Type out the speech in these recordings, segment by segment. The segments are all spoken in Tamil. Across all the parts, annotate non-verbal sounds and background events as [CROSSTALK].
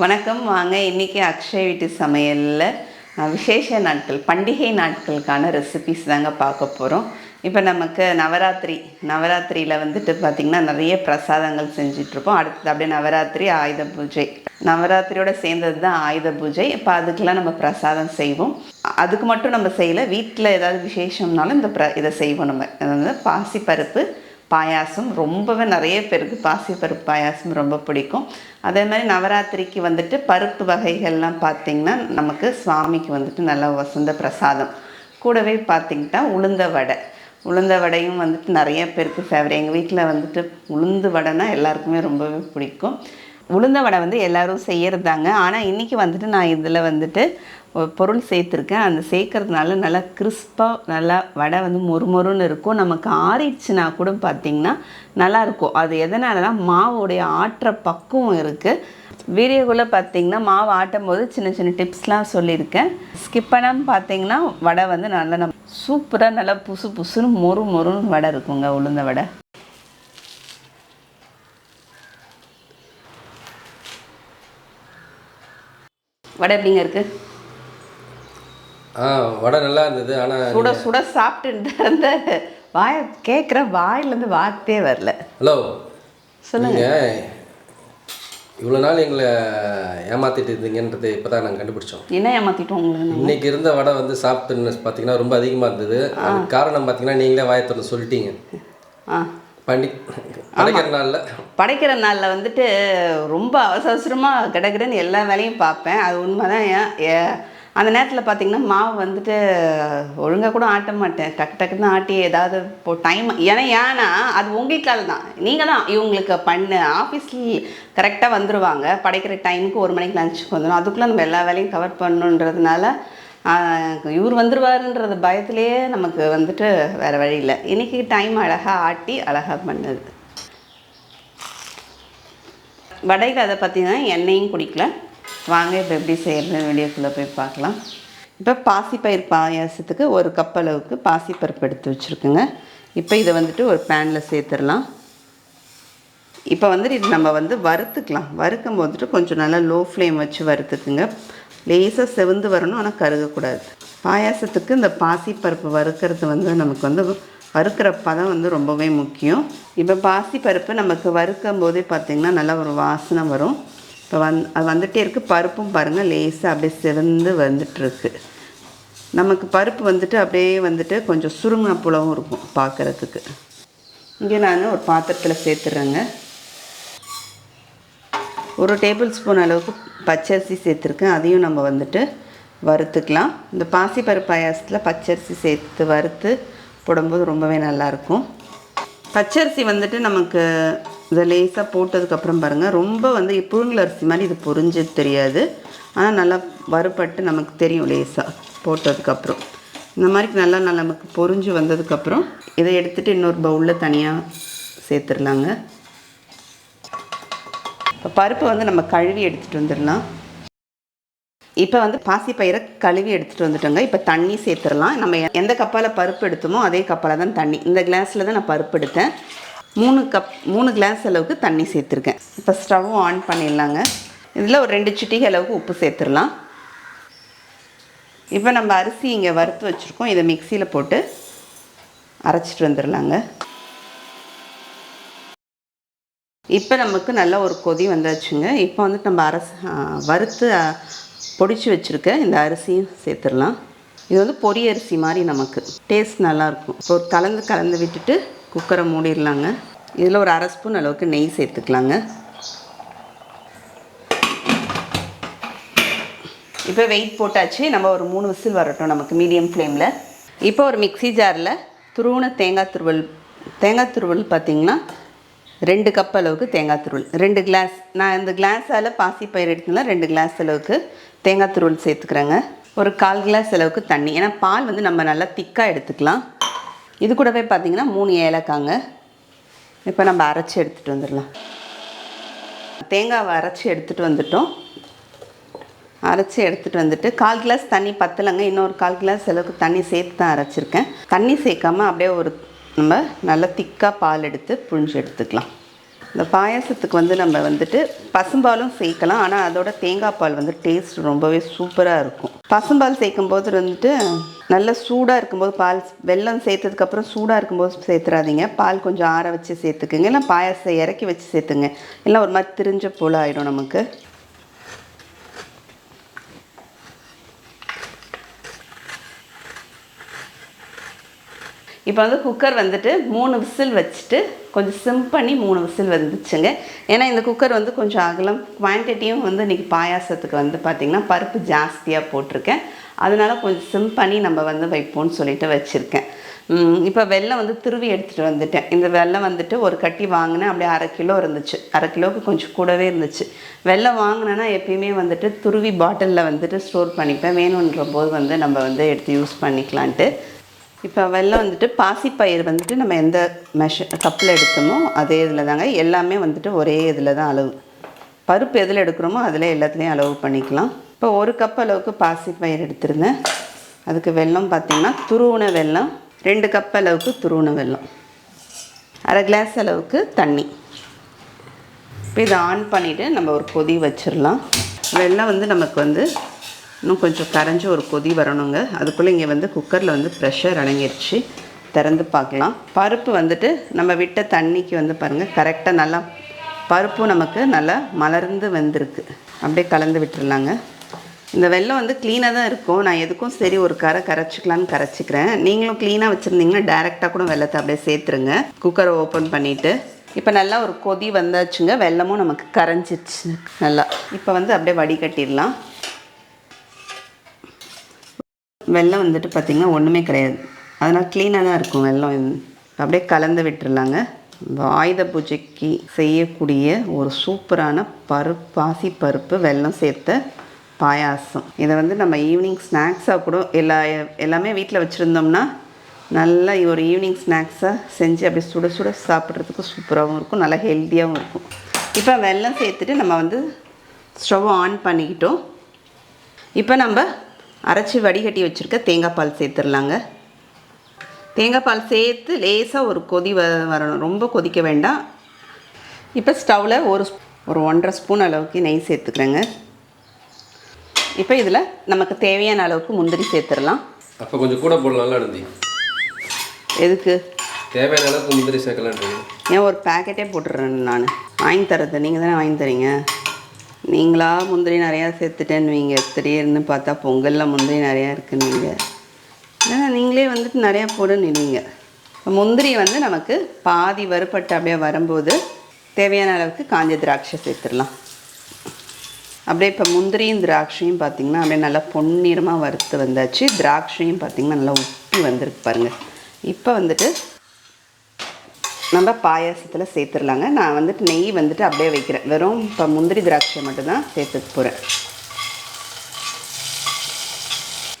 வணக்கம் வாங்க. இன்றைக்கி அக்ஷய் வீட்டு சமையலில் விசேஷ நாட்கள் பண்டிகை நாட்களுக்கான ரெசிபிஸ் தாங்க பார்க்க போகிறோம் இப்போ நமக்கு நவராத்திரி நவராத்திரியில் வந்துட்டு பார்த்திங்கன்னா நிறைய பிரசாதங்கள் செஞ்சிட்ருப்போம். அடுத்தது அப்படியே நவராத்திரி ஆயுத பூஜை. நவராத்திரியோட சேர்ந்தது தான் ஆயுத பூஜை. இப்போ அதுக்கெலாம் நம்ம பிரசாதம் செய்வோம். அதுக்கு மட்டும் நம்ம செய்யலை. வீட்டில் ஏதாவது விசேஷம்னாலும் இந்த ப்ர இதை செய்வோம் நம்ம. அதாவது பாசிப்பருப்பு பாயாசம். ரொம்பவே நிறைய பேருக்கு பாசிப்பருப்பு பாயாசம் ரொம்ப பிடிக்கும். அதே மாதிரி நவராத்திரிக்கு வந்துட்டு பருப்பு வகைகள்லாம் பார்த்திங்கன்னா நமக்கு சுவாமிக்கு வந்துட்டு நல்ல வசந்த பிரசாதம். கூடவே பார்த்திங்கன்னா உளுந்த வடை. உளுந்த வடையும் வந்துட்டு நிறைய பேருக்கு ஃபேவரட் எங்கள் வீட்டில் வந்துட்டு உளுந்து வடைனா எல்லாருக்குமே ரொம்பவே பிடிக்கும். உளுந்த வடை வந்து எல்லோரும் செய்யறதாங்க. ஆனால் இன்றைக்கி வந்துட்டு நான் இதில் வந்துட்டு பொருள் சேர்த்துருக்கேன். அந்த சேர்க்கறதுனால நல்லா கிறிஸ்பாக நல்லா வடை வந்து மொறுமொறுன்னு இருக்கும். நமக்கு ஆறிடுச்சுன்னா கூட பார்த்திங்கன்னா நல்லாயிருக்கும் அது எதனாலனா மாவுடைய ஆற்ற பக்குவம் இருக்குது வீடியோக்குள்ளே பார்த்தீங்கன்னா மாவு ஆட்டும் போது சின்ன சின்ன டிப்ஸ்லாம் சொல்லியிருக்கேன். ஸ்கிப் பண்ணாமல் பார்த்தீங்கன்னா வடை வந்து நல்லா நம்ம சூப்பராக நல்லா புசு புசுன்னு மொறு மொறுன்னு வடை இருக்குங்க உளுந்த வடை. வடை எப்படிங்க இருக்குது ஆ வடை நல்லா இருந்தது ஆனால் சுட சுட சாப்பிட்டு இருந்த வாயை கேட்குற வாயிலேருந்து வார்த்தையே வரல. ஹலோ சொல்லுங்க. இவ்வளோ நாள் எங்களை ஏமாத்திட்டு இருந்தீங்கன்றது இப்போ தான் நாங்கள் கண்டுபிடிச்சோம். என்ன ஏமாற்றிட்டோம் உங்களுக்கு இன்னைக்கு இருந்த வடை வந்து சாப்பிட்டுன்னு பார்த்தீங்கன்னா ரொம்ப அதிகமாக இருந்தது. அதுக்கு காரணம் பார்த்தீங்கன்னா நீங்களே வாயை திறந்து சொல்லிட்டீங்க. ஆ. பண்டி படைக்கிற நாளில்? படைக்கிற நாளில் வந்துட்டு ரொம்ப அவசர அவசரமாக கிடக்குறேன்னு எல்லா வேலையும் பார்ப்பேன். அது உண்மைதான். ஏன் ஏ- அந்த நேரத்தில் பார்த்தீங்கன்னா மாவு வந்துட்டு ஒழுங்காக கூட ஆட்ட மாட்டேன். டக்கு டக்குன்னு ஆட்டி ஏதாவது இப்போ டைம் ஏன்னா ஏன்னா அது உங்களுக்கால தான். நீங்கள் தான் இவங்களுக்கு பண்ணு. ஆஃபீஸில் கரெக்டாக வந்துடுவாங்க படைக்கிற டைமுக்கு ஒரு மணிக்கு லஞ்சுக்கு வந்துடும் அதுக்குள்ளே நம்ம எல்லா வேலையும் கவர் பண்ணணுன்றதுனால ஆஹ், இவர் வந்துடுவாருன்றது பயத்திலேயே நமக்கு வந்துட்டு வேறு வழி இல்லை. இன்றைக்கி டைம் அழகாக ஆட்டி அழகாக பண்ணுது. வடைக்கு அதை பார்த்தீங்கன்னா எண்ணெயும் குடிக்கல. வாங்க இப்போ எப்படி செய்யறது வீடியோக்குள்ளே போய் பார்க்கலாம். இப்போ பாசிப்பயிர் பாயாசத்துக்கு ஒரு கப் அளவுக்கு பாசிப்பருப்பு எடுத்து வச்சுருக்குங்க. இப்போ இதை வந்துட்டு ஒரு பேனில் சேர்த்துடலாம். இப்போ வந்துட்டு இது நம்ம வந்து வறுத்துக்கலாம். வறுக்கும் போதுட்டு கொஞ்சம் நல்லா லோ ஃப்ளேம் வச்சு வறுத்துக்குங்க. லேசாக செவந்து வரணும் ஆனால் கருகக்கூடாது. பாயாசத்துக்கு இந்த பாசிப்பருப்பு வறுக்கிறது வந்து நமக்கு வந்து வறுக்கிற பதம் வந்து ரொம்பவே முக்கியம். இப்போ பாசிப்பருப்பு நமக்கு வறுக்கும் போதே பார்த்திங்கன்னா நல்லா ஒரு வாசனை வரும். இப்போ வந் அது வந்துகிட்டே இருக்குது பருப்பும் பாருங்கள் லேசாக அப்படியே சிறந்து வந்துட்டுருக்கு. நமக்கு பருப்பு வந்துட்டு அப்படியே வந்துட்டு கொஞ்சம் சுருங்கின புலவும் இருக்கும் பார்க்குறதுக்கு இங்கே நான் ஒரு பாத்திரத்தில் சேர்த்துட்றேங்க ஒரு டேபிள் ஸ்பூன் அளவுக்கு பச்சரிசி சேர்த்துருக்கேன். அதையும் நம்ம வந்துட்டு வறுத்துக்கலாம். இந்த பாசிப்பருப்பு பாயாசத்தில் பச்சரிசி சேர்த்து வறுத்து போடும்போது ரொம்பவே நல்லாயிருக்கும். பச்சரிசி வந்துட்டு நமக்கு இதை லேசாக போட்டதுக்கப்புறம் பாருங்கள் ரொம்ப வந்து புழுங்கல் அரிசி மாதிரி இது பொறிஞ்சு தெரியாது. ஆனால் நல்லா வறுபட்டு நமக்கு தெரியும் லேசாக போட்டதுக்கப்புறம். இந்த மாதிரி நல்லா நல்லா நமக்கு பொரிஞ்சு வந்ததுக்கப்புறம் இதை எடுத்துகிட்டு இன்னொரு பவுலில் தனியாக சேர்த்துடலாங்க. இப்போ பருப்பு வந்து நம்ம கழுவி எடுத்துகிட்டு வந்துடலாம். இப்போ வந்து பாசிப்பயிரை கழுவி எடுத்துகிட்டு வந்துட்டோங்க. இப்போ தண்ணி சேர்த்துடலாம். நம்ம எந்த கப்பால் பருப்பு எடுத்தோமோ அதே கப்பால் தான் தண்ணி. இந்த கிளாஸில் தான் நான் பருப்பு எடுத்தேன். மூணு கப் மூணு கிளாஸ் அளவுக்கு தண்ணி சேர்த்துருக்கேன். இப்போ ஸ்டவ்வும் ஆன் பண்ணிடலாங்க. இதில் ஒரு ரெண்டு சிட்டிகை அளவுக்கு உப்பு சேர்த்துடலாம். இப்போ நம்ம அரிசி இங்கே வறுத்து வச்சுருக்கோம். இதை மிக்சியில் போட்டு அரைச்சிட்டு வந்துடலாங்க. இப்போ நமக்கு நல்ல ஒரு கொதி வந்தாச்சுங்க. இப்போ வந்துட்டு நம்ம அரசு வறுத்து பொடிச்சு வச்சுருக்க இந்த அரிசியும் சேர்த்துடலாம். இது வந்து பொரி அரிசி மாதிரி நமக்கு. டேஸ்ட் நல்லாயிருக்கும் ஸோ கலந்து கலந்து விட்டுட்டு குக்கரை மூடிடலாங்க. இதில் ஒரு அரை ஸ்பூன் அளவுக்கு நெய் சேர்த்துக்கலாங்க. இப்போ வெயிட் போட்டாச்சு. நம்ம ஒரு மூணு விசில் வரட்டும் நமக்கு மீடியம் ஃப்ளேமில் இப்போ ஒரு மிக்ஸி ஜாரில் துருவன தேங்காய் துருவல் தேங்காய் துருவல் பார்த்திங்கன்னா ரெண்டு கப் அளவுக்கு தேங்காய் துருள் ரெண்டு கிளாஸ் நான் இந்த கிளாஸால் பாசி பயிர் எடுத்துனா ரெண்டு கிளாஸ் அளவுக்கு தேங்காய் துருள் சேர்த்துக்கிறேங்க. ஒரு கால் கிளாஸ் அளவுக்கு தண்ணி. ஏன்னா பால் வந்து நம்ம நல்லா திக்காக எடுத்துக்கலாம். இது கூடவே பார்த்திங்கன்னா மூணு ஏலக்காங்க. இப்போ நம்ம அரைச்சி எடுத்துகிட்டு வந்துடலாம். தேங்காவை அரைச்சி எடுத்துகிட்டு வந்துட்டோம். அரைச்சி எடுத்துகிட்டு வந்துட்டு கால் கிளாஸ் தண்ணி பத்தலைங்க. இன்னொரு கால் கிளாஸ் அளவுக்கு தண்ணி சேர்த்து தான் அரைச்சிருக்கேன். தண்ணி சேர்க்காம அப்படியே ஒரு நம்ம நல்லா திக்காக பால் எடுத்து புழிஞ்சு எடுத்துக்கலாம். இந்த பாயாசத்துக்கு வந்து நம்ம வந்துட்டு பசும்பாலும் சேர்க்கலாம். ஆனால் அதோட தேங்காய் பால் வந்து டேஸ்ட் ரொம்பவே சூப்பராக இருக்கும். பசும்பால் சேர்க்கும் போது வந்துட்டு நல்ல சூடாக இருக்கும்போது பால் வெல்லம் சேர்த்ததுக்கப்புறம் சூடாக இருக்கும்போது சேர்த்துறாதீங்க. பால் கொஞ்சம் ஆற வச்சு சேர்த்துக்குங்க. இல்லை பாயாசத்தை இறக்கி வச்சு சேர்த்துங்க. இல்லை ஒரு மாதிரி திரிஞ்ச போல் ஆகிடும் நமக்கு. இப்போ வந்து குக்கர் வந்துட்டு மூணு விசில் வச்சுட்டு கொஞ்சம் சிம் பண்ணி மூணு விசில் வந்துச்சுங்க. ஏன்னா இந்த குக்கர் வந்து கொஞ்சம் அகலம் குவான்டிட்டியும் வந்து இன்றைக்கி பாயாசத்துக்கு வந்து பார்த்திங்கன்னா பருப்பு ஜாஸ்தியாக போட்டிருக்கேன். அதனால் கொஞ்சம் சிம் பண்ணி நம்ம வந்து வைப்போம்னு சொல்லிட்டு வச்சுருக்கேன். இப்போ வெள்ளம் வந்து துருவி எடுத்துகிட்டு வந்துட்டேன். இந்த வெள்ளம் வந்துட்டு ஒரு கட்டி வாங்கினேன். அப்படியே அரை கிலோ இருந்துச்சு. அரை கிலோவுக்கு கொஞ்சம் கூடவே இருந்துச்சு. வெள்ளம் வாங்கினேன்னா எப்பயுமே வந்துட்டு துருவி பாட்டிலில் வந்துட்டு ஸ்டோர் பண்ணிப்பேன். வேணுன்ற போது வந்து நம்ம வந்து எடுத்து யூஸ் பண்ணிக்கலான்ட்டு. இப்போ வெல்லம் வந்துட்டு பாசிப்பயிர் வந்துட்டு நம்ம எந்த மெஷ கப்பில் எடுத்தோமோ அதே இதில் தாங்க எல்லாமே வந்துட்டு ஒரே இதில் தான் அளவு. பருப்பு எதில் எடுக்கிறோமோ அதில் எல்லாத்துலேயும் அளவு பண்ணிக்கலாம். இப்போ ஒரு கப் அளவுக்கு பாசிப்பயிர் எடுத்திருந்தேன். அதுக்கு வெல்லம் பார்த்திங்கன்னா துருவுன வெல்லம் ரெண்டு கப் அளவுக்கு துருவன வெல்லம் அரை கிளாஸ் அளவுக்கு தண்ணி. இப்போ இதை ஆன் பண்ணிவிட்டு நம்ம ஒரு கொதி வச்சிடலாம் வெல்லம் வந்து நமக்கு வந்து இன்னும் கொஞ்சம் கரைஞ்சி ஒரு கொதி வரணுங்க. அதுக்குள்ளே இங்கே வந்து குக்கரில் வந்து ப்ரெஷர் அடங்கிடுச்சு திறந்து பார்க்கலாம். பருப்பு வந்துட்டு நம்ம விட்ட தண்ணிக்கு வந்து பாருங்கள் கரெக்டாக நல்லா பருப்பும் நமக்கு நல்லா மலர்ந்து வந்திருக்கு. அப்படியே கலந்து விட்டுருலாங்க இந்த வெள்ளம் வந்து க்ளீனாக தான் இருக்கும். நான் எதுக்கும் சரி ஒரு கரை கரைச்சிக்கலான்னு கரைச்சிக்கிறேன். நீங்களும் க்ளீனாக வச்சுருந்தீங்கன்னா டேரெக்டாக கூட வெள்ளத்தை அப்படியே சேர்த்துருங்க. குக்கரை ஓப்பன் பண்ணிவிட்டு இப்போ நல்லா ஒரு கொதி வந்தாச்சுங்க. வெள்ளமும் நமக்கு கரைஞ்சிருச்சு. நல்லா. இப்போ வந்து அப்படியே வடிகட்டிடலாம். வெள்ளம் வந்துட்டு பார்த்திங்கன்னா ஒன்றுமே கிடையாது. அதனால் க்ளீனாக தான் இருக்கும் வெல்லம் அப்படியே கலந்து விட்டுருலாங்க இந்த ஆயுத பூஜைக்கு செய்யக்கூடிய ஒரு சூப்பரான பருப்பு பாசி பருப்பு வெல்லம் சேர்த்த பாயாசம். இதை வந்து நம்ம ஈவினிங் ஸ்நாக்ஸாக கூட எல்லா எல்லாமே வீட்டில் வச்சுருந்தோம்னா நல்லா ஒரு ஈவினிங் ஸ்நாக்ஸாக செஞ்சு அப்படியே சுட சுட சாப்பிட்றதுக்கு சூப்பராகவும் இருக்கும். நல்லா ஹெல்த்தியாகவும் இருக்கும். இப்போ வெல்லம் சேர்த்துட்டு நம்ம வந்து ஸ்டவ் ஆன் பண்ணிக்கிட்டோம். இப்போ நம்ம அரைச்சி வடிகட்டி வச்சுருக்க தேங்காய் பால் சேர்த்துடலாங்க. தேங்காய் பால் சேர்த்து லேசாக ஒரு கொதி வ வரணும். ரொம்ப கொதிக்க வேண்டாம். இப்போ ஸ்டவ்வில் ஒரு ஒரு ஒன்றரை ஸ்பூன் அளவுக்கு நெய் சேர்த்துக்கிறேங்க. இப்போ இதில் நமக்கு தேவையான அளவுக்கு முந்திரி சேர்த்துடலாம். அப்போ கொஞ்சம் கூட போடலாம்ல எதுக்கு? தேவையான அளவுக்கு முந்திரி சேர்க்கலான்றீங்க ஏன் ஒரு பேக்கெட்டே போட்டுடுறேன் நான். வாங்கி தரது. நீங்கள் தானே வாங்கி தரீங்க. நீங்களா முந்திரி நிறையா சேர்த்துட்டேன்னு வைங்க. திடீர்னு பார்த்தா பொங்கலில் முந்திரி நிறையா இருக்குன்னு ஏன்னா நீங்களே வந்துட்டு நிறையா போடுன்னு முந்திரி வந்து நமக்கு பாதி வறுபட்டு அப்படியே வரும்போது தேவையான அளவுக்கு காஞ்ச திராட்சை சேர்த்துடலாம். அப்படியே இப்போ முந்திரியும் திராட்சையும் பார்த்திங்கன்னா அப்படியே நல்லா பொன்னிறமாக வறுத்து வந்தாச்சு. திராட்சையும் பார்த்திங்கன்னா நல்லா உப்பி வந்திருக்கு பாருங்கள் இப்போ வந்துட்டு நம்ம பாயாசத்தில் சேர்த்துடலாங்க. நான் வந்துட்டு நெய் வந்துட்டு அப்படியே வைக்கிறேன். வெறும் இப்போ முந்திரி திராட்சை மட்டும்தான் சேர்த்துக்க போகிறேன்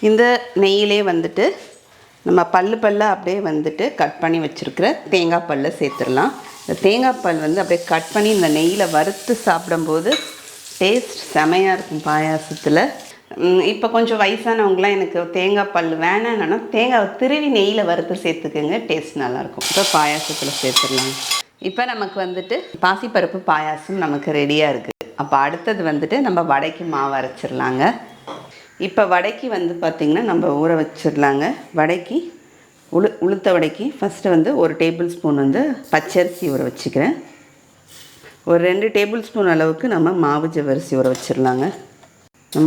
இந்த நெய்யிலே வந்துட்டு நம்ம பல்லு பல்லாக அப்படியே வந்துட்டு கட் பண்ணி வச்சுருக்கிற தேங்காய் பல்லை சேர்த்துடலாம். இந்த தேங்காய் பல் வந்து அப்படியே கட் பண்ணி இந்த நெய்யில் வறுத்து சாப்பிடும்போது டேஸ்ட் செமையாக இருக்கும் பாயாசத்தில். இப்போ கொஞ்சம் வயசானவங்களாம் எனக்கு தேங்காய் பல் வேணான்னா தேங்காய் திருவி நெய்யில் வறுத்து சேர்த்துக்குங்க டேஸ்ட் நல்லாயிருக்கும். இப்போ பாயாசத்தில் சேர்த்துடலாம். இப்போ நமக்கு வந்துட்டு பாசிப்பருப்பு பாயாசம் நமக்கு ரெடியாக இருக்குது அப்போ அடுத்தது வந்துட்டு நம்ம வடைக்கு மாவு அரைச்சிடலாங்க. இப்போ வடைக்கு வந்து பார்த்திங்கன்னா நம்ம ஊற வச்சிடலாங்க. வடைக்கு உளு உளுத்த வடைக்கு ஃபஸ்ட்டு வந்து ஒரு டேபிள் ஸ்பூன் வந்து பச்சரிசி ஊற வச்சுக்கிறேன். ஒரு ரெண்டு டேபிள் ஸ்பூன் அளவுக்கு நம்ம மாவு ஜவரிசி ஊற வச்சிடலாங்க.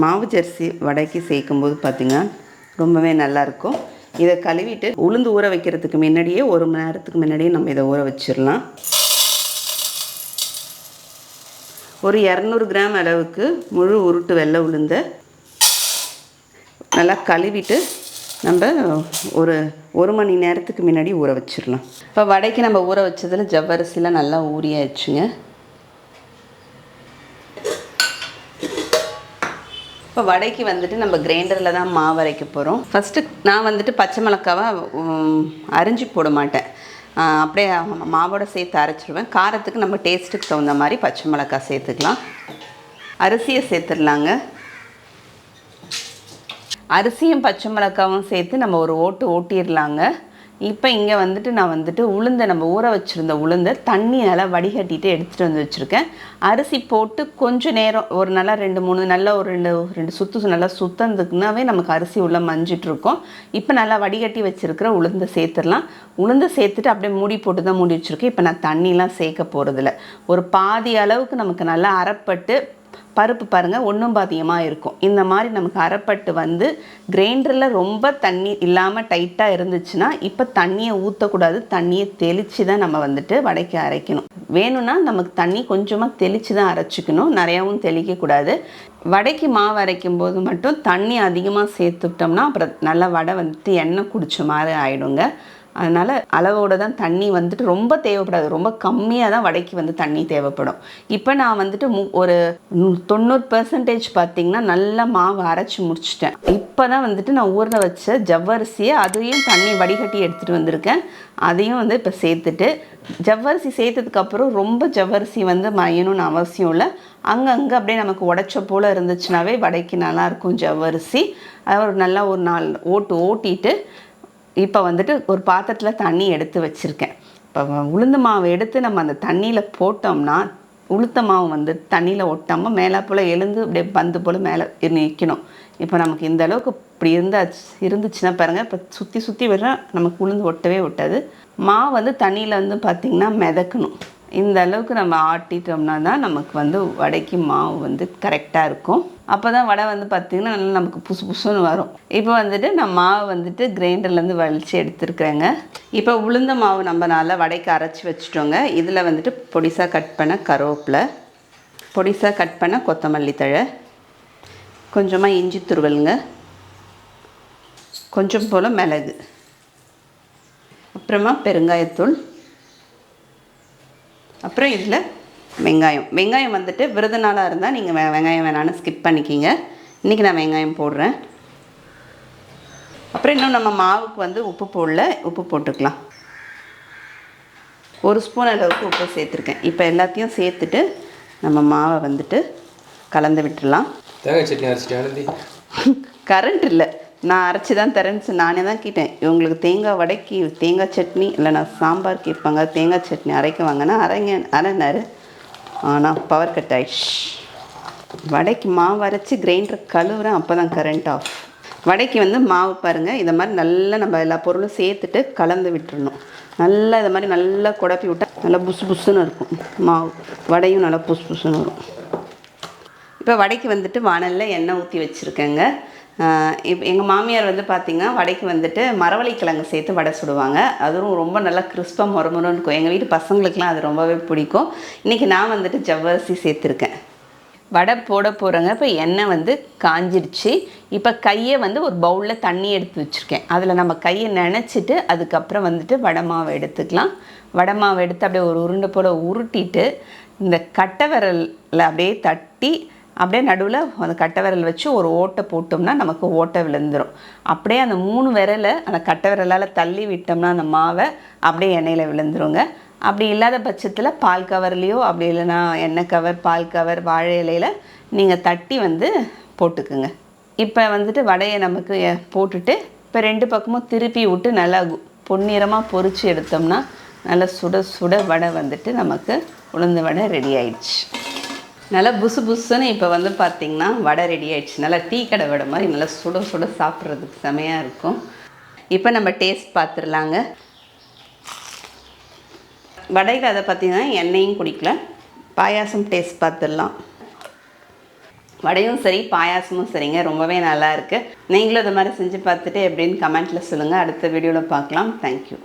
மாவு ஜரிசி வடைக்கு சேர்க்கும்போது பார்த்திங்கன்னா ரொம்பவே நல்லாயிருக்கும். இதை கழுவிட்டு உளுந்து ஊற வைக்கிறதுக்கு முன்னாடியே ஒரு மணி நேரத்துக்கு முன்னாடியே நம்ம இதை ஊற வச்சிடலாம். ஒரு இரநூறு கிராம் அளவுக்கு முழு உருட்டு வெள்ளை உளுந்த நல்லா கழுவிட்டு நம்ம ஒரு ஒரு மணி நேரத்துக்கு முன்னாடி ஊற வச்சிடலாம். இப்போ வடைக்கு நம்ம ஊற வச்சதில் ஜவ்வரிசிலாம் நல்லா ஊறியாச்சுங்க. இப்போ வடைக்கு வந்துட்டு நம்ம கிரைண்டரில் தான் மாவு அரைக்க போகிறோம் ஃபஸ்ட்டு நான் வந்துட்டு பச்சை மிளகாவை அரிஞ்சு போட மாட்டேன். அப்படியே மாவோட சேர்த்து அரைச்சிடுவேன் காரத்துக்கு நம்ம டேஸ்ட்டுக்கு தகுந்த மாதிரி பச்சை மிளகா சேர்த்துக்கலாம். அரிசியை சேர்த்துடலாங்க. அரிசியும் பச்சை மிளகாவும் சேர்த்து நம்ம ஒரு ஓட்டு ஓட்டிடலாங்க. இப்போ இங்கே வந்துட்டு நான் வந்துட்டு உளுந்தை நம்ம ஊற வச்சுருந்த உளுந்தை தண்ணி நல்லா வடிகட்டிட்டு எடுத்துகிட்டு வந்து வச்சுருக்கேன். அரிசி போட்டு கொஞ்சம் நேரம் ஒரு நல்லா ரெண்டு மூணு நல்லா ஒரு ரெண்டு ரெண்டு சுற்று நல்லா சுத்தந்துக்குனாவே நமக்கு அரிசி உள்ளே மஞ்சிட்ருக்கோம் இப்போ நல்லா வடிகட்டி வச்சுருக்கிற உளுந்தை சேர்த்துடலாம். உளுந்தை சேர்த்துட்டு அப்படியே மூடி போட்டு தான் மூடி வச்சுருக்கேன். இப்போ நான் தண்ணிலாம் சேர்க்க போகிறதில்ல ஒரு பாதி அளவுக்கு நமக்கு நல்லா அறப்பட்டு பருப்பு பாருங்கள் ஒன்றும் பாதியமாக இருக்கும். இந்த மாதிரி நமக்கு அரைப்பட்டு வந்து கிரைண்டரில் ரொம்ப தண்ணி இல்லாமல் டைட்டாக இருந்துச்சுன்னா இப்போ தண்ணியை ஊற்றக்கூடாது தண்ணியை தெளித்து தான் நம்ம வந்துட்டு வடைக்கு அரைக்கணும். வேணும்னா நமக்கு தண்ணி கொஞ்சமாக தெளித்து தான் அரைச்சிக்கணும். நிறையாவும் தெளிக்கக்கூடாது. வடைக்கு மாவு அரைக்கும் போது மட்டும் தண்ணி அதிகமாக சேர்த்துட்டோம்னா அப்புறம் நல்லா வடை வந்துட்டு எண்ணெய் குடிச்ச மாதிரி ஆயிடுங்க. அதனால் அளவோட தான் தண்ணி வந்துட்டு ரொம்ப தேவைப்படாது. ரொம்ப கம்மியாக தான் வடைக்கு வந்து தண்ணி தேவைப்படும். இப்போ நான் வந்துட்டு மு ஒரு தொண்ணூறு பர்சன்டேஜ் பார்த்தீங்கன்னா நல்லா மாவு அரைச்சி முடிச்சிட்டேன். இப்போ தான் வந்துட்டு நான் ஊற வச்ச ஜவ்வரிசியை அதையும் தண்ணி வடிகட்டி எடுத்துகிட்டு வந்திருக்கேன். அதையும் வந்து இப்போ சேர்த்துட்டு ஜவ்வரிசி சேர்த்ததுக்கப்புறம் ரொம்ப ஜவ்வரிசி வந்து மயணும்னு அவசியம் இல்லை. அங்கங்கே அப்படியே நமக்கு உடச்ச போல் இருந்துச்சுனாவே வடைக்கு நல்லாயிருக்கும் ஜவ்வரிசி. அதை ஒரு நல்லா ஒரு நாள் ஓட்டு ஓட்டிட்டு இப்போ வந்துட்டு ஒரு பாத்திரத்தில் தண்ணி எடுத்து வச்சுருக்கேன். இப்போ உளுந்து மாவு எடுத்து நம்ம அந்த தண்ணியில் போட்டோம்னா உளுத்த மாவு வந்து தண்ணியில் ஒட்டாமல் மேலே போல் எழுந்து அப்படியே பந்து போல் மேலே நிற்கணும் இப்போ நமக்கு இந்த அளவுக்கு இப்படி இருந்தா இருந்துச்சுன்னா பாருங்கள் இப்போ சுற்றி சுற்றி வர நமக்கு உளுந்து ஒட்டவே ஒட்டாது. மாவு வந்து தண்ணியில் வந்து பார்த்திங்கன்னா மிதக்கணும். இந்த அளவுக்கு நம்ம ஆட்டிட்டோம்னா தான் நமக்கு வந்து வடைக்கு மாவு வந்து கரெக்டாக இருக்கும். அப்போ தான் வடை வந்து பார்த்திங்கன்னா நல்லா நமக்கு புசு புசுன்னு வரும். இப்போ வந்துட்டு நான் மாவு வந்துட்டு கிரைண்டர்லேருந்து வலிச்சு எடுத்துருக்குறேங்க. இப்போ உளுந்த மாவு நம்ம நல்லா வடைக்கு அரைச்சி வச்சுட்டோங்க. இதில் வந்துட்டு பொடிசாக கட் பண்ண கருவேப்பிலை பொடிசாக கட் பண்ண கொத்தமல்லி தழை கொஞ்சமாக இஞ்சி துருவலுங்க கொஞ்சம் போல் மிளகு அப்புறமா பெருங்காயத்தூள் அப்புறம் இதில் வெங்காயம். வெங்காயம் வந்துட்டு விரத நாளாக இருந்தால் நீங்கள் வெ வெங்காயம் வேணான்னு ஸ்கிப் பண்ணிக்கிங்க. இன்றைக்கி நான் வெங்காயம் போடுறேன். அப்புறம் இன்னும் நம்ம மாவுக்கு வந்து உப்பு போடல உப்பு போட்டுக்கலாம். ஒரு ஸ்பூன் அளவுக்கு உப்பு சேர்த்துருக்கேன். இப்போ எல்லாத்தையும் சேர்த்துட்டு நம்ம மாவை வந்துட்டு கலந்து விட்டுடலாம். தேங்காய் சட்னி அரைச்சிட்டு ஆனந்தி கரண்ட் [LAUGHS] இல்லை. நான் அரைச்சி தான் தரேன்னு சொல்லி நானே தான் கேட்டேன். இவங்களுக்கு தேங்காய் வடைக்கு தேங்காய் சட்னி இல்லை நான் சாம்பார் கேட்பாங்க தேங்காய் சட்னி அரைக்க அரைங்க அரைனாரு. ஆனால் பவர் கட் ஆயிடுச்சு. வடைக்கு மாவு அரைச்சி கிரைண்டர் கழுவுறேன் அப்போ தான் கரண்ட் ஆஃப் வடைக்கு வந்து மாவு பாருங்கள் இதை மாதிரி நல்லா நம்ம எல்லா பொருளும் சேர்த்துட்டு கலந்து விட்டுறணும். நல்லா இதை மாதிரி நல்லா குழப்பி விட்டால் நல்லா புசு புசுன்னு இருக்கும் மாவு. வடையும் நல்லா புசு புசுன்னு வரும். இப்போ வடைக்கு வந்துட்டு வானலில் எண்ணெய் ஊற்றி வச்சுருக்கேங்க. இப்போ எங்கள் மாமியார் வந்து பார்த்திங்கன்னா வடைக்கு வந்துட்டு மரவள்ளிக்கிழங்கு சேர்த்து வடை சுடுவாங்க. அதுவும் ரொம்ப நல்லா கிறிஸ்பாக மொறுமொறுன்னு இருக்கும். எங்கள் வீட்டு பசங்களுக்குலாம் அது ரொம்பவே பிடிக்கும். இன்றைக்கி நான் வந்துட்டு ஜவ்வரிசி சேர்த்துருக்கேன். வடை போட போகிறேங்க இப்போ எண்ணெய் வந்து காஞ்சிடுச்சு இப்போ கையை வந்து ஒரு பவுலில் தண்ணி எடுத்து வச்சுருக்கேன். அதில் நம்ம கையை நினச்சிட்டு அதுக்கப்புறம் வந்துட்டு வடை மாவு எடுத்துக்கலாம். வடை மாவு எடுத்து அப்படியே ஒரு உருண்டை போல் உருட்டிட்டு இந்த கட்டை விரலில் அப்படியே தட்டி அப்படியே நடுவில் அந்த கட்டை விரல் வச்சு ஒரு ஓட்டை போட்டோம்னா நமக்கு ஓட்டை விழுந்துடும் அப்படியே அந்த மூணு விரலை அந்த கட்டை விரலால் தள்ளி விட்டோம்னா அந்த மாவை அப்படியே எண்ணெயில் விழுந்துருங்க. அப்படி இல்லாத பட்சத்தில் பால் கவர்லேயோ அப்படி இல்லைன்னா எண்ணெய் கவர் பால் கவர் வாழை இலையில் நீங்கள் தட்டி வந்து போட்டுக்குங்க. இப்போ வந்துட்டு வடையை நமக்கு போட்டுட்டு இப்போ ரெண்டு பக்கமும் திருப்பி விட்டு நல்லா பொன்னிறமாக பொறிச்சு எடுத்தோம்னா நல்லா சுட சுட வடை வந்துட்டு நமக்கு உளுந்து வடை ரெடி ஆயிடுச்சு. நல்லா புசு புசுன்னு இப்போ வந்து பார்த்திங்கன்னா வடை ரெடி ஆயிடுச்சு. நல்லா டீ கடை வடை மாதிரி நல்லா சுட சுட சாப்பிட்றதுக்கு செமையாக இருக்கும். இப்போ நம்ம டேஸ்ட் பார்த்துடலாங்க வடையில் அதை பார்த்திங்கன்னா எண்ணெயும் குடிக்கல. பாயாசம் டேஸ்ட் பார்த்துடலாம் வடையும் சரி பாயாசமும் சரிங்க. ரொம்பவே நல்லாயிருக்கு நீங்களும் இது மாதிரி செஞ்சு பார்த்துட்டு எப்படின்னு கமெண்ட்டில் சொல்லுங்கள் அடுத்த வீடியோவில் பார்க்கலாம் தேங்க்யூ